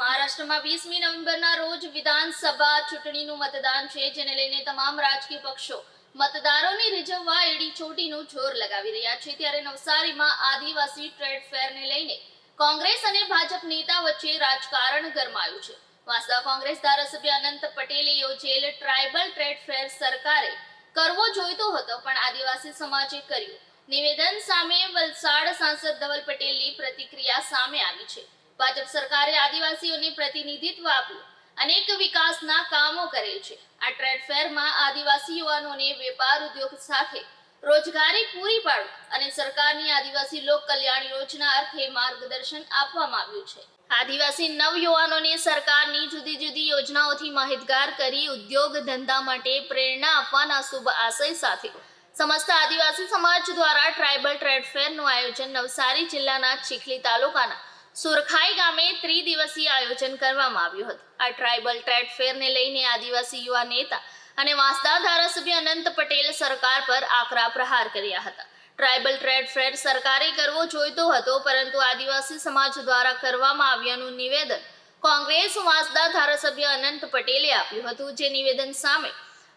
મહારાષ્ટ્રમાં વીસમી નવેમ્બરના રોજ વિધાનસભા ચૂંટણીનું મતદાન છે, જેને લઈને તમામ રાજકીય પક્ષો મતદારોને રીઝવવા એડી ચોટીનું જોર લગાવી રહ્યા છે. ત્યારે નવસારીમાં આદિવાસી ટ્રેડ ફેરને લઈને કોંગ્રેસ અને ભાજપ નેતા વચ્ચે રાજકારણ ગરમાયું છે. વાંસદા કોંગ્રેસ ધારાસભ્ય અનંત પટેલે યોજેલ ટ્રાઇબલ ટ્રેડ ફેર સરકારે કરવો જોઈતો હતો, પણ આદિવાસી સમાજે કર્યું. નિવેદન સામે વલસાડ સાંસદ ધવલ પટેલની પ્રતિક્રિયા સામે આવી છે. ભાજપ સરકારે આદિવાસીઓને પ્રતિનિધિત્વ આપ્યું. અનેક વિકાસના કામો કરેલ છે. આ ટ્રેડ ફેરમાં આદિવાસી યુવાનોને વેપાર ઉદ્યોગ સાથે રોજગારી પૂરી પાડવા અને સરકારની આદિવાસી લોક કલ્યાણ યોજના અર્થે માર્ગદર્શન આપવામાં આવ્યું છે. આદિવાસી નવયુવાનોને સરકારની જુદી જુદી યોજનાઓથી માહિતગાર કરી ઉદ્યોગ ધંધા માટે પ્રેરણા આપવાના શુભ આશય સાથે સમસ્ત આદિવાસી સમાજ દ્વારા ટ્રાઇબલ ટ્રેડ ફેરનું આયોજન નવસારી જિલ્લાના ચીખલી તાલુકાના સુરખાઈ ગામે ત્રિદિવસીય આયોજન કરવામાં આવ્યું હતું. આ ટ્રાઇબલ ટ્રેડ ફેરને લઈને આદિવાસી યુવા નેતા અને વાંસદા ધારાસભ્ય અનંત પટેલ સરકાર પર આકરા પ્રહાર કર્યા હતા. ટ્રાઇબલ ટ્રેડ ફેર સરકારે કરવો જોઈતો હતો, પરંતુ આદિવાસી સમાજ દ્વારા કરવામાં આવ્યાનું નિવેદન કોંગ્રેસ વાંસદા ધારાસભ્ય અનંત પટેલે આપ્યું હતું, જે નિવેદન સામે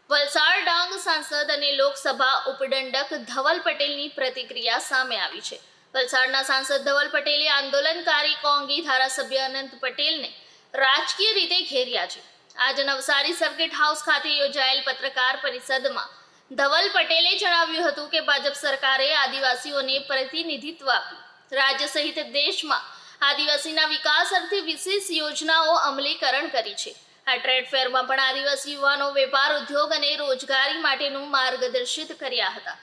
વલસાડ ડાંગ સાંસદ અને લોકસભા ઉપદંડક ધવલ પટેલની પ્રતિક્રિયા સામે આવી છે. વલસાડના સાંસદ ધવલ પટેલે આંદોલનકારી કોંગી ધારાસભ્ય અનંત પટેલને રાજકીય રીતે ઘેર્યા છે. આજે નવસારી સર્કિટ હાઉસ ખાતે યોજાયેલ પત્રકાર પરિષદમાં ધવલ પટેલે જણાવ્યું હતું કે ભાજપ સરકારે આદિવાસીઓને પ્રતિનિધિત્વ આપ્યું. રાજ્ય સહિત દેશમાં આદિવાસીના વિકાસ અર્થે વિશેષ યોજનાઓ અમલીકરણ કરી છે. આ ટ્રેડ ફેરમાં પણ આદિવાસી યુવાનો વેપાર ઉદ્યોગ અને રોજગારી માટેનું માર્ગદર્શિત કર્યા હતા.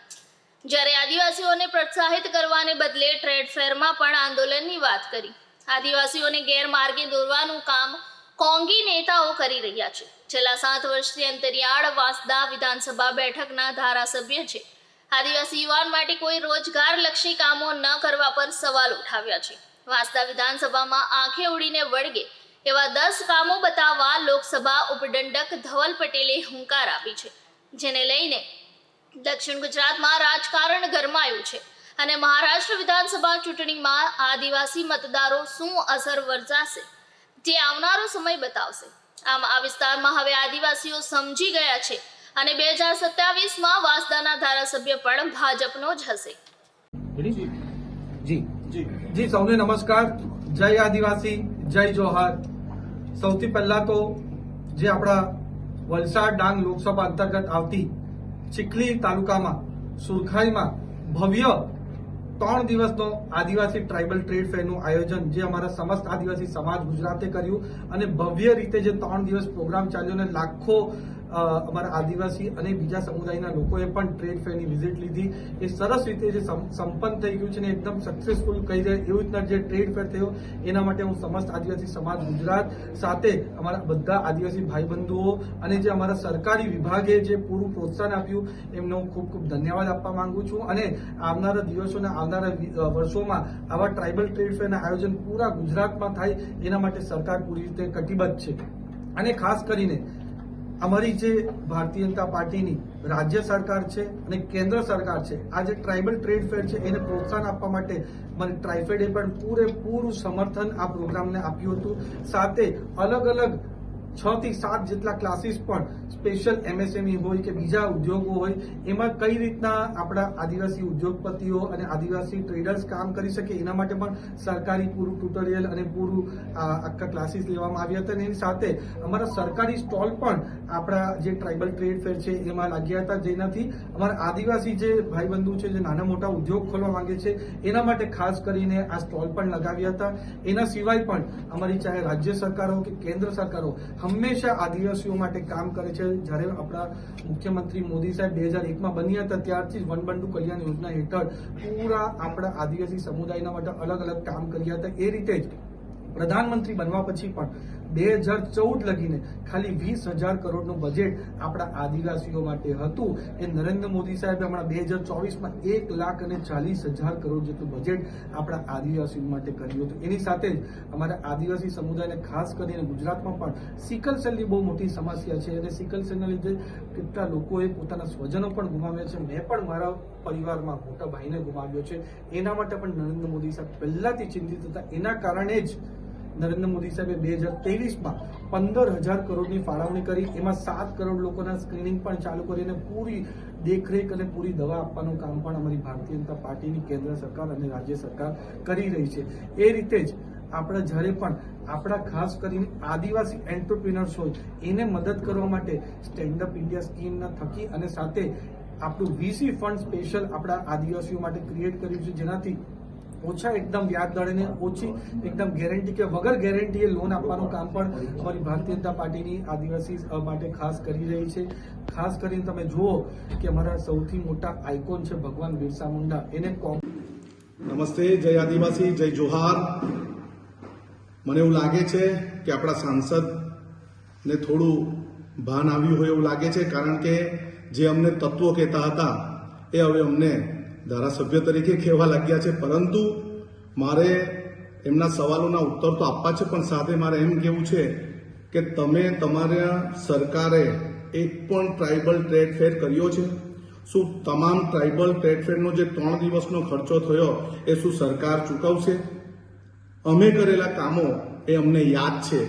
જ્યારે આદિવાસીઓને પ્રોત્સાહિત કરવાને બદલે ટ્રેડ ફેરમાં પણ આંદોલનની વાત કરી. આદિવાસીઓને ગેરમાર્ગે દોરવાનું કામ કોંગી નેતાઓ કરી રહ્યા છે. છેલ્લા સાત વર્ષથી અંતરિયાળ વાંસદા વિધાનસભા બેઠકના ધારાસભ્ય છે. આદિવાસી યુવાન માટે કોઈ રોજગારલક્ષી કામો ન કરવા પર સવાલ ઉઠાવ્યા છે. વાંસદા વિધાનસભામાં આંખે ઉડીને વળગે એવા દસ કામો બતાવવા લોકસભા ઉપદંડક ધવલ પટેલે હુંકાર આપી છે. જેને લઈને દક્ષિણ ગુજરાતમાં રાજકારણ ગરમાયું છે અને મહારાષ્ટ્ર વિધાનસભા ચૂંટણીમાં આદિવાસી મતદારો શું અસર વર્જાશે જે આવનારો સમય બતાવશે. આમ આ વિસ્તારમાં હવે આદિવાસીઓ સમજી ગયા છે અને બે હજાર સત્યાવીસમાં વાસદાના ધારાસભ્ય પણ ભાજપનો જ હશે. જી. જી. જી સૌને નમસ્કાર. જય આદિવાસી જય જોહાર. સૌથી પહેલા તો જે આપણા વલસાડ ડાંગ લોકસભા અંતર્ગત આવતી ચીખલી તાલુકામાં, સુરખાઈમાં ભવ્ય ત્રણ દિવસનો આદિવાસી ટ્રાઇબલ ટ્રેડ ફેરનું આયોજન જે અમારા સમસ્ત આદિવાસી સમાજ ગુજરાતે કર્યું અને ભવ્ય રીતે જે ત્રણ દિવસ પ્રોગ્રામ ચાલ્યો અને લાખો અમારા આદિવાસી અને બીજા સમુદાયના લોકોએ પણ ટ્રેડ ફેરની વિઝિટ લીધી. એ સરસ રીતે જે સંપન્ન થઈ ગયું છે ને એકદમ સક્સેસફુલ કહી જાય એવી રીતના જે ટ્રેડ ફેર થયો, એના માટે હું સમસ્ત આદિવાસી સમાજ, ગુજરાત સાથે અમારા બધા આદિવાસી ભાઈબંધુઓ અને જે અમારા સરકારી વિભાગે જે પૂરું પ્રોત્સાહન આપ્યું, એમનો ખૂબ ખૂબ ધન્યવાદ આપવા માંગુ છું. અને આવનારા દિવસોના આવનારા વર્ષોમાં આવા ટ્રાઇબલ ટ્રેડ ફેરના આયોજન પૂરા ગુજરાતમાં થાય, એના માટે સરકાર પૂરી રીતે કટિબદ્ધ છે. અને ખાસ કરીને અમારી જે ભારતીય જનતા પાર્ટીની રાજ્ય સરકાર છે અને કેન્દ્ર સરકાર છે, આ જે ટ્રાઇબલ ટ્રેડ ફેર છે, એને પ્રોત્સાહન આપવા માટે મને ટ્રાઇફેડે પણ પૂરેપૂરું સમર્થન આ પ્રોગ્રામને આપ્યું હતું. સાથે અલગ અલગ છ થી સાત જેટલા ક્લાસીસ પણ સ્પેશિયલ એમએસએમઈ E હોય કે બીજા ઉદ્યોગો હોય, એમાં કઈ રીતના આપણા આદિવાસી ઉદ્યોગપતિઓ અને આદિવાસી ટ્રેડર્સ કામ કરી શકે, એના માટે પણ સરકારી પૂરું ટ્યુટોરિયલ અને પૂરું આખા ક્લાસીસ લેવામાં આવ્યા હતા. અને એની સાથે અમારા સરકારી સ્ટોલ પણ આપણા જે ટ્રાઇબલ ટ્રેડ ફેર છે, એમાં લાગ્યા હતા. જેનાથી અમારા આદિવાસી જે ભાઈબંધુ છે, જે નાના મોટા ઉદ્યોગ ખોલવા માંગે છે, એના માટે ખાસ કરીને આ સ્ટોલ પણ લગાવ્યા હતા. એના સિવાય પણ અમારી ચાહે રાજ્ય સરકારો કે કેન્દ્ર સરકારો હંમેશા આદિવાસીઓ માટે કામ કરે છે. જ્યારે આપણા મુખ્યમંત્રી મોદી સાહેબ બે હજાર એકમાં બન્યા હતા, ત્યારથી જ વનબંધુ કલ્યાણ યોજના હેઠળ પૂરા આપણા આદિવાસી સમુદાયના માટે અલગ અલગ કામ કર્યા હતા. એ રીતે જ પ્રધાનમંત્રી બનવા પછી પણ બે હજાર ચૌદ લગીને ખાલી વીસ હજાર કરોડનું બજેટ આપણા આદિવાસીઓ માટે હતું. એ નરેન્દ્ર મોદી સાહેબે હમણાં બે હજાર ચોવીસમાં એક લાખ અને ચાલીસ હજાર કરોડ જેટલું બજેટ આપણા આદિવાસીઓ માટે કર્યું હતું. એની સાથે જ અમારા આદિવાસી સમુદાયને ખાસ કરીને ગુજરાતમાં પણ સિકલ સેલની બહુ મોટી સમસ્યા છે અને સિકલ સેલના લીધે કેટલા લોકોએ પોતાના સ્વજનો પણ ગુમાવ્યા છે. મેં પણ મારા પરિવારમાં મોટા ભાઈને ગુમાવ્યો છે. એના માટે પણ નરેન્દ્ર મોદી સાહેબ પહેલાંથી ચિંતિત હતા. એના કારણે જ નરેન્દ્ર મોદી સાહેબે બે હજાર ત્રેવીસમાં પંદર હજાર કરોડની ફાળવણી કરી. એમાં સાત કરોડ લોકોના સ્ક્રીનિંગ પણ ચાલુ કરીને પૂરી દેખરેખ અને પૂરી દવા આપવાનું કામ પણ અમારી ભારતીય જનતા પાર્ટીની કેન્દ્ર સરકાર અને રાજ્ય સરકાર કરી રહી છે. એ રીતે જ આપણે જ્યારે પણ આપણા ખાસ કરીને આદિવાસી એન્ટરપ્રિનર્સ હોય, એને મદદ કરવા માટે સ્ટેન્ડ અપ ઇન્ડિયા સ્કીમના થકી અને સાથે આપણું વીસી ફંડ સ્પેશિયલ આપણા આદિવાસીઓ માટે ક્રિએટ કર્યું છે. જેનાથી ઓછા એકદમ વ્યાજ દરે ઓછી એકદમ ગેરંટી કે વગર ગેરંટીએ લોન આપવાનું કામ પણ અમારી ભારતીય જનતા પાર્ટીની આદિવાસી માટે ખાસ કરી રહી છે. ખાસ કરીને તમે જુઓ કે અમારા સૌથી મોટા આઇકોન છે ભગવાન બિરસા મુંડા. એને કોમ નમસ્તે, જય આદિવાસી, જય જોહાર. મને એવું લાગે છે કે આપણા સાંસદને થોડું ભાન આવ્યું હોય એવું લાગે છે, કારણ કે જે અમને તત્વો કહેતા હતા, એ હવે અમને ધારાસભ્ય તરીકે કહેવા લાગ્યા છે, પરંતુ મારે એમના સવાલોના ઉત્તર તો આપવા છે, પણ સાથે મારે એમ કહેવું છે કે તમે તમારા સરકારે એક પણ ટ્રાઇબલ ટ્રેડ ફેર કર્યો છે? શું તમામ ટ્રાઇબલ ટ્રેડ ફેરનો જે ત્રણ દિવસનો ખર્ચો થયો એ શું સરકાર ચૂકવશે? અમે કરેલા કામો એ અમને યાદ છે.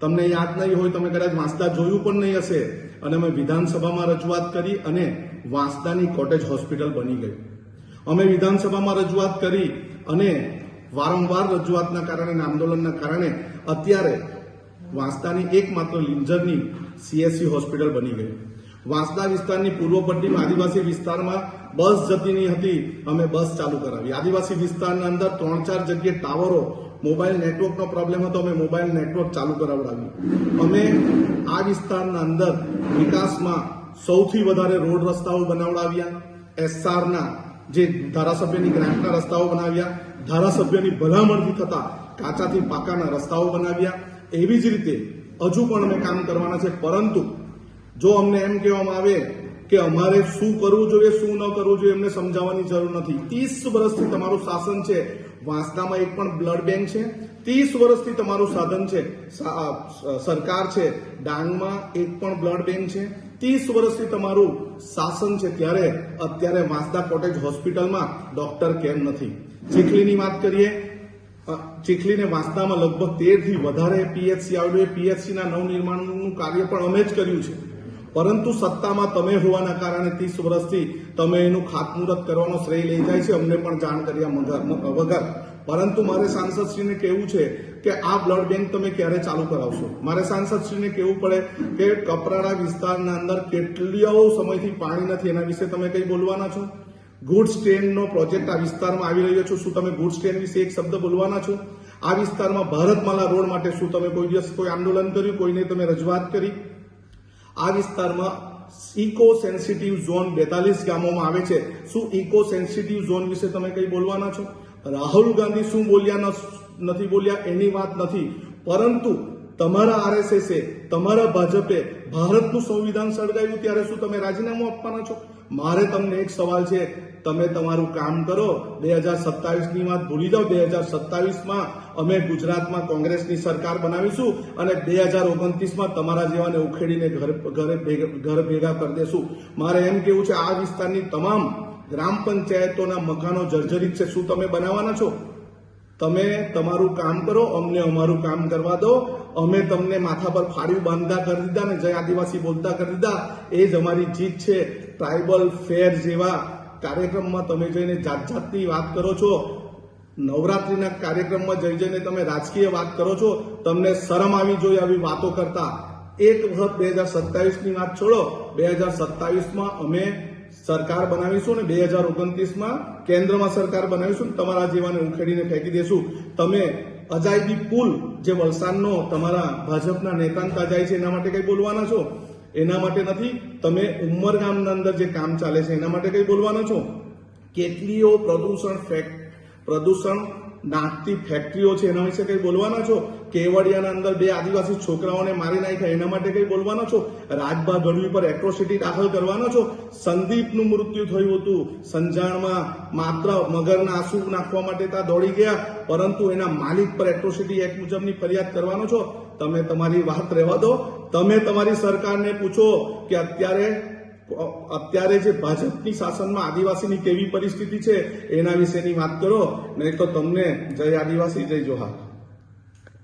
તમને યાદ નહીં હોય, તમે કદાચ વાંસદા જોયું પણ નહીં હશે. અને અમે વિધાનસભામાં રજૂઆત કરી અને વાંસદાની કોટેજ હોસ્પિટલ બની ગઈ અમે વિધાનસભામાં રજૂઆત કરી અને વારંવાર રજૂઆતના કારણે આંદોલનના કારણે અત્યારે વાંસદાની એકમાત્ર લિંજરની સીએસસી હોસ્પિટલ બની ગઈ વાંસદા વિસ્તારની પૂર્વ પટ્ટીમાં આદિવાસી વિસ્તારમાં બસ જતી નહીં હતી, અમે બસ ચાલુ કરાવી. આદિવાસી વિસ્તારના અંદર ત્રણ ચાર જગ્યાએ ટાવરો, મોબાઈલ નેટવર્કનો પ્રોબ્લેમ હતો, અમે મોબાઈલ નેટવર્ક ચાલુ કરાવડાવ્યું. અમે આ વિસ્તારના અંદર વિકાસમાં સૌથી વધારે રોડ રસ્તાઓ બનાવડાવ્યા. એસઆરના જે ધારાસભ્યની ગ્રાન્ટના રસ્તાઓ બનાવ્યા, ધારાસભ્યની ભલામણથી થતા કાચાથી પાકાના રસ્તાઓ બનાવ્યા, એવી જ રીતે હજુ પણ અમે કામ કરવાના છે. પરંતુ જો અમને એમ કહેવામાં આવે કે અમારે શું કરવું જોઈએ, શું ન કરવું જોઈએ, એમને સમજાવવાની જરૂર નથી. ત્રીસ વર્ષથી તમારું શાસન છે. વાંસદામાં એક પણ બ્લડ બેંક છે. ત્રીસ વર્ષથી તમારું સાધન છે. સરકાર છે. ડાંગમાં એક પણ બ્લડ બેંક છે. ત્રીસ વર્ષથી તમારું શાસન છે ત્યારે અત્યારે વાંસદા કોટેજ હોસ્પિટલમાં ડોક્ટર કેમ નથી? ચીખલીની વાત કરીએ ચીખલીને વાંસદામાં લગભગ તેરથી વધારે પીએચસી આવેલું એ પીએચસીના નવનિર્માણનું કાર્ય પણ અમે જ કર્યું છે. પરંતુ સત્તામાં તમે હોવાના કારણે ત્રીસ વર્ષથી તમે એનું ખાતમુહૂર્ત કરવાનો શ્રેય લઈ જાય છે. અમને પણ જાણ કર્યા વગર પરંતુ મારે સાંસદશ્રીને કહેવું છે કે આ બ્લડ બેંક તમે ક્યારે ચાલુ કરાવશો? મારે સાંસદશ્રીને કહેવું પડે કે કપરાડા વિસ્તારના અંદર કેટલીઓ સમયથી પાણી નથી, એના વિશે તમે કંઈ બોલવાના છો? ગુડ્સ ટ્રેનનો પ્રોજેક્ટ આ વિસ્તારમાં આવી રહ્યો છો, શું તમે ગુડ્સ ટ્રેન વિશે એક શબ્દ બોલવાના છો? આ વિસ્તારમાં ભારતમાલા રોડ માટે શું તમે કોઈ દિવસ કોઈ આંદોલન કર્યું? કોઈને તમે રજૂઆત કરી? આ વિસ્તારમાં ઇકો સેન્સિટિવ ઝોન બેતાલીસ ગામોમાં આવે છે. શું ઇકો સેન્સિટિવ ઝોન વિશે તમે કંઈ બોલવાના છો? રાહુલ ગાંધી શું બોલ્યા નથી બોલ્યા એની વાત નથી. પરંતુ તમારા આરએસએસે, તમારા ભાજપે ભારતનું સંવિધાન સળગાવ્યું ત્યારે શું તમે રાજીનામું આપવાના છો? મારે તમને એક સવાલ છે. તમે તમારું કામ કરો. બે હજાર સત્તાવીસની વાત ભૂલી જાઓ. બે હજાર સત્તાવીસમાં અમે ગુજરાતમાં કોંગ્રેસની સરકાર બનાવીશું અને બે હજાર ઓગણત્રીસમાં તમારા જેવાને ઉખેડીને ઘર ઘરે ઘર ભેગા કરી દેશું. મારે એમ કેવું છે, આ વિસ્તારની તમામ ગ્રામ પંચાયતોના મકાનો જર્જરિત છે. શું તમે બનાવવાના છો? તમે તમારું કામ કરો, અમને અમારું કામ કરવા દો. અમે તમને માથા પર ફાળ્યું બાંધતા કરી દીધા ને જય આદિવાસી બોલતા કરી દીધા. એ જ અમારી જીત છે. ટ્રાઇબલ ફેર જેવા કાર્યક્રમમાં તમે જઈને જાત જાતની વાત કરો છો. નવરાત્રિના કાર્યક્રમમાં જઈ જઈને તમે રાજકીય વાત કરો છો. તમને શરમ આવી જોઈએ આવી વાતો કરતા. એક વખત બે હજાર સત્તાવીસની વાત છોડો. બે હજાર સત્તાવીસમાં અમે સરકાર બનાવીશું ને બે હજાર ઓગણત્રીસમાં કેન્દ્રમાં સરકાર બનાવીશું તમારા જેવાને ઉખેડીને ફેંકી દેશું. તમે અજાયબી પુલ જે વલસાડનો તમારા ભાજપના નેતાંતા અજાય છે એના માટે કઈ બોલવાના છો? એના માટે નથી. તમે ઉમરગામના અંદર જે કામ ચાલે છે એના માટે કઈ બોલવાના છો? કેટલીઓ પ્રદૂષણ ફેક, પ્રદૂષણ નાખતી ફેક્ટરીઓ છે એના વિશે કઈ બોલવાના છો? કેવડિયાના અંદર બે આદિવાસી છોકરાઓને મારી નાખ્યા. એના માટે કઈ બોલવાનો છો? રાજભા ગઢવી પર એટ્રોસિટી દાખલ કરવાનો છો? સંદીપનું મૃત્યુ થયું હતું. સંજાણમાં માત્ર મગરના આંસુ નાખવા માટે ત્યાં દોડી ગયા, પરંતુ એના માલિક પર એટ્રોસિટી એક્ટ મુજબની ફરિયાદ કરવાનો છો? તમે તમારી વાત રહેવા દો. તમે તમારી સરકારને પૂછો કે અત્યારે અત્યારે જે ભાજપની શાસનમાં આદિવાસીની કેવી પરિસ્થિતિ છે, એના વિશેની વાત કરો. નહીં તો તમને જય આદિવાસી, જય જોહાર.